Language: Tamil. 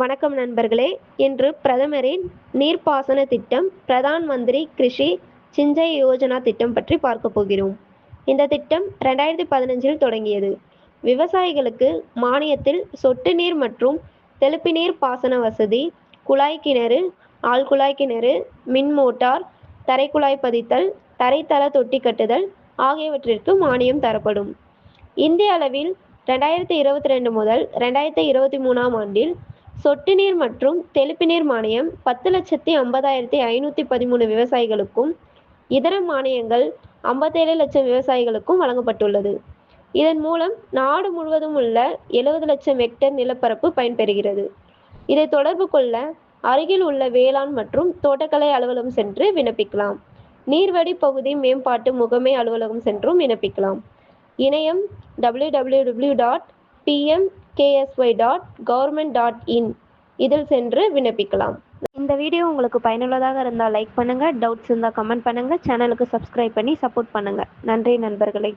வணக்கம் நண்பர்களே. இன்று பிரதமரின் நீர்ப்பாசன திட்டம் பிரதான் மந்திரி கிருஷி சிஞ்சய் யோஜனா திட்டம் பற்றி பார்க்க போகிறோம். இந்த திட்டம் ரெண்டாயிரத்தி பதினஞ்சில் தொடங்கியது. விவசாயிகளுக்கு மானியத்தில் சொட்டு நீர் மற்றும் தெளிப்பு நீர் பாசன வசதி குழாய் கிணறு ஆழ்குழாய் கிணறு மின் மோட்டார் தரைக்குழாய் பதித்தல் தரைத்தள தொட்டி கட்டுதல் ஆகியவற்றிற்கு மானியம் தரப்படும். இந்திய அளவில் ரெண்டாயிரத்தி இருபத்தி ரெண்டு முதல் ரெண்டாயிரத்தி இருபத்தி மூணாம் ஆண்டில் சொட்டு நீர் மற்றும் தெளிப்பு நீர் மானியம் பத்து லட்சத்தி ஐம்பதாயிரத்தி ஐநூற்றி பதிமூணு விவசாயிகளுக்கும் இதர மானியங்கள் ஐம்பத்தேழு லட்சம் விவசாயிகளுக்கும் வழங்கப்பட்டுள்ளது. இதன் மூலம் நாடு முழுவதும் உள்ள எழுபது லட்சம் ஹெக்டேர் நிலப்பரப்பு பயன்பெறுகிறது. இதை தொடர்பு கொள்ள அருகில் உள்ள வேளாண் மற்றும் தோட்டக்கலை அலுவலகம் சென்று விண்ணப்பிக்கலாம். நீர்வடி பகுதி மேம்பாட்டு முகமை அலுவலகம் சென்றும் விண்ணப்பிக்கலாம். இணையம் W W W dot PMKSY dot government dot in இதில் சென்று விண்ணப்பிக்கலாம். இந்த வீடியோ உங்களுக்கு பயனுள்ளதாக இருந்தால் லைக் பண்ணுங்கள் டவுட்ஸ் இருந்தால் கமெண்ட் பண்ணுங்கள் சேனலுக்கு சப்ஸ்கிரைப் பண்ணி சப்போர்ட் பண்ணுங்கள் நன்றி நண்பர்களே.